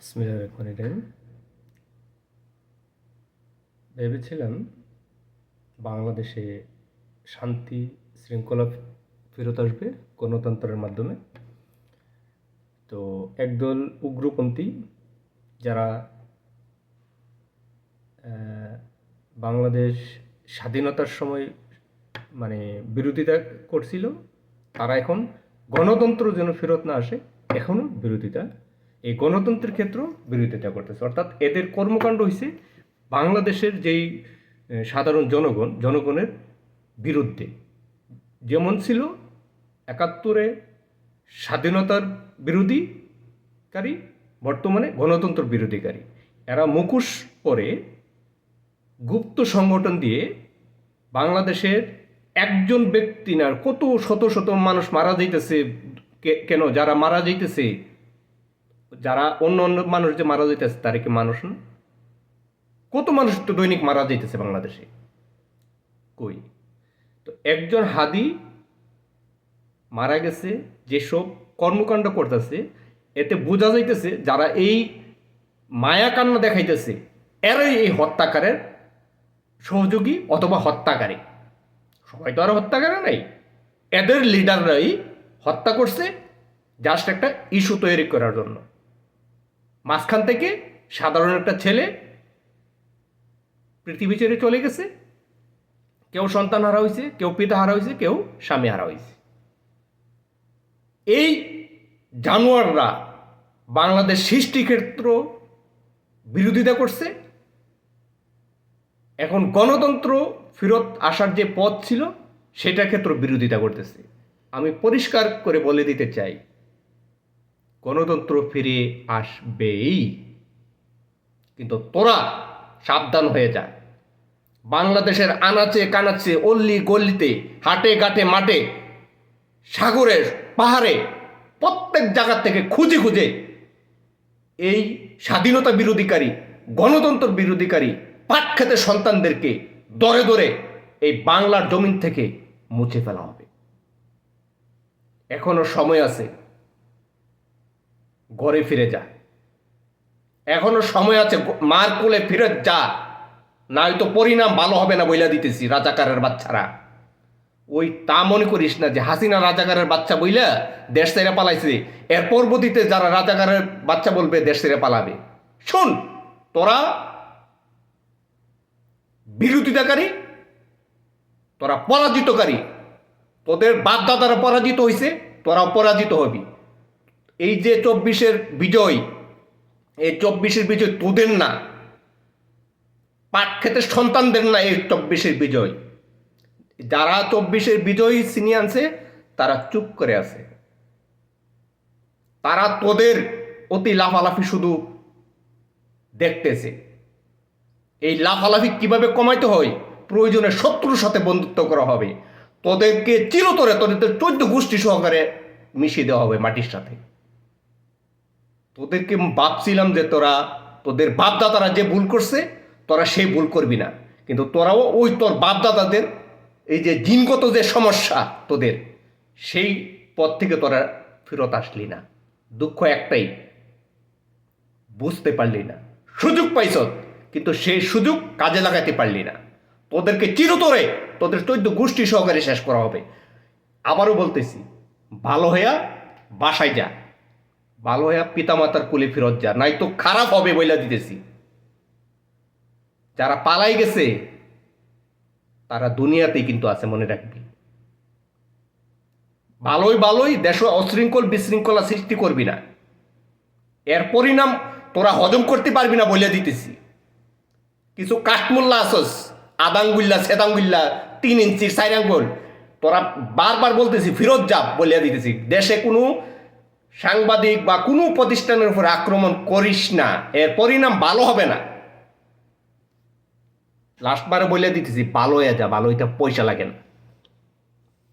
বিসমিল্লাহির রহমানির রহিম। ভেবেছিলাম বাংলাদেশে শান্তি শৃঙ্খলা ফেরত আসবে গণতন্ত্রের মাধ্যমে। তো একদল উগ্রপন্থী যারা বাংলাদেশ স্বাধীনতার সময় মানে বিরোধিতা করছিল, তারা এখন গণতন্ত্র যেন ফেরত না আসে, এখনও বিরোধিতা এই গণতন্ত্রের ক্ষেত্রেও বিরোধিতা করতেছে। অর্থাৎ এদের কর্মকাণ্ড হয়েছে বাংলাদেশের যেই সাধারণ জনগণ, জনগণের বিরুদ্ধে। যেমন ছিল একাত্তরে স্বাধীনতার বিরোধীকারী, বর্তমানে গণতন্ত্র বিরোধীকারী। এরা মুখোশ পরে গুপ্ত সংগঠন দিয়ে বাংলাদেশের একজন ব্যক্তি না, কত শত শত মানুষ মারা যাইতেছে কেন যারা মারা যাইতেছে যারা অন্য অন্য মানুষ যে মারা যাইতেছে, তারা কি মানুষ না? কত মানুষ তো দৈনিক মারা যাইতেছে বাংলাদেশে? কই? তো একজন হাদি মারা গেছে, যেসব কর্মকাণ্ড করতেছে, এতে বোঝা যাইতেছে যারা এই মায়া কান্না দেখাইতেছে, এরাই এই হত্যাকারের সহযোগী অথবা হত্যাকারী। সবাই তো আর হত্যাকারী নাই। এদের লিডাররাই হত্যা করছে জাস্ট একটা ইস্যু তৈরি করার জন্য। মাঝখান থেকে সাধারণ একটা ছেলে পৃথিবী ছেড়ে চলে গেছে। কেউ সন্তান হারা হয়েছে, কেউ পিতা হারা হয়েছে, কেউ স্বামী হারা হয়েছে। এই জানোয়াররা বাংলাদেশ সৃষ্টিক্ষেত্র বিরোধিতা করছে। এখন গণতন্ত্র ফেরত আসার যে পথ ছিল, সেটার ক্ষেত্র বিরোধিতা করতেছে। আমি পরিষ্কার করে বলে দিতে চাই গণতন্ত্র ফিরে আসবেই। কিন্তু তোরা সাবধান হয়ে যা। বাংলাদেশের আনাচে কানাচে, অল্লি গল্লিতে, হাটে ঘাটে মাঠে সাগরে পাহাড়ে, প্রত্যেক জায়গা থেকে খুঁজে খুঁজে এই স্বাধীনতা বিরোধীকারী, গণতন্ত্র বিরোধীকারী, পাট খেতে সন্তানদেরকে দরে দরে এই বাংলার জমিন থেকে মুছে ফেলা হবে। এখনও সময় আছে। ঘরে ফিরে যা। এখনও সময় আছে, মার কোলে ফিরে যা। নয়তো পরিণাম ভালো হবে না বইলা দিতেছি রাজাকারের বাচ্চারা। ওই তা মনে করিস না যে হাসিনা রাজাকারের বাচ্চা বইলা দেশ ছেড়ে পালাইছে। এর পরবর্তীতে যারা রাজাকারের বাচ্চা বলবে, দেশ ছেড়ে পালাবে। শোন, তোরা বিরোধিতাকারী, তোরা পরাজিতকারী। তোদের বাপ দাদারা পরাজিত হয়েছে তোরা পরাজিত হবি। এই যে চব্বিশের বিজয়, এই চব্বিশের বিজয় তোদের না। পাট খেতে সন্তানদের না এই চব্বিশের বিজয়। যারা চব্বিশের বিজয়ী ছিনিয়ে আনছে, তারা চুপ করে আছে। তারা তোদের অতি লাফালাফি শুধু দেখতেছে। এই লাফালাফি কীভাবে কমাইতে হয়? প্রয়োজনে শত্রুর সাথে বন্ধুত্ব করা হবে। তোদেরকে চিরতরে তোদের চোদ্দ গোষ্ঠী সহকারে মিশিয়ে দেওয়া হবে মাটির সাথে। তোদেরকে ভাবছিলাম যে তোরা, তোদের বাপদাদারা যে ভুল করছে, তোরা সেই ভুল করবি না। কিন্তু তোরাও ওই তোর বাপদাদাদের, এই যে জিনগত যে সমস্যা তোদের, সেই পথ থেকে তোরা ফেরত আসলি না। দুঃখ একটাই, বুঝতে পারলি না। সুযোগ পাইছ, কিন্তু সেই সুযোগ কাজে লাগাতে পারলি না। তোদেরকে চিরতরে তোদের চোদ্দ গোষ্ঠী সহকারে শেষ করা হবে। আবারও বলতেছি, ভালো হইয়া বাসায় যা। ভালো হইয়া পিতামাতার কুলে ফেরত যা, নাই তো খারাপ হবে বইলা দিতেছি। যারা পালাই গেছে, তারা দুনিয়াতেই কিন্তু আছে, মনে রাখবি। ভালোই ভালোই দেশ অশৃঙ্খল বিশৃঙ্খলা সৃষ্টি করবি না। এর পরিণাম তোরা হজম করতে পারবি না বলে দিতেছি। কিছু কাঠমুল্লা আসস, আদাঙ্গুল্লা সেদাঙ্গুল্লা তিন ইঞ্চি চার আঙ্গুল তোরা বারবার বলতেছি, ফিরত যা বলিয়া দিতেছি। দেশে কোনো সাংবাদিক বা কোনো প্রতিষ্ঠানের উপর আক্রমণ করিস না। এর পরিণাম ভালো হবে না। লাস্টবারে বলে দিতেছি ভালো যা ভালো, এটা পয়সা লাগে না।